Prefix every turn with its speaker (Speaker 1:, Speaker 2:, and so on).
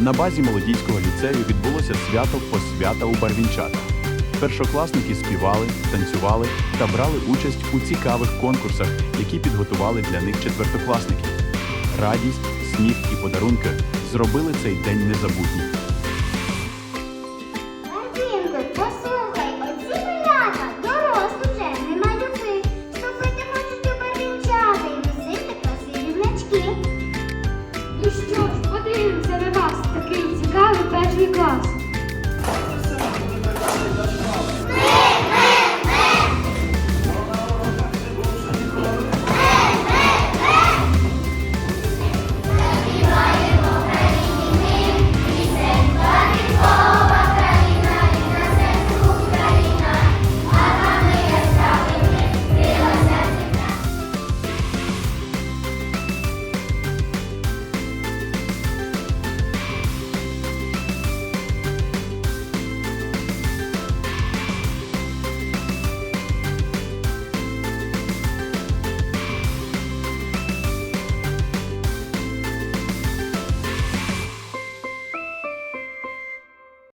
Speaker 1: На базі молодійського ліцею відбулося свято посвята у Барвінчатах. Першокласники співали, танцювали та брали участь у цікавих конкурсах, які підготували для них четвертокласники. Радість, сміх і подарунки зробили цей день незабутнім.
Speaker 2: Перший клас.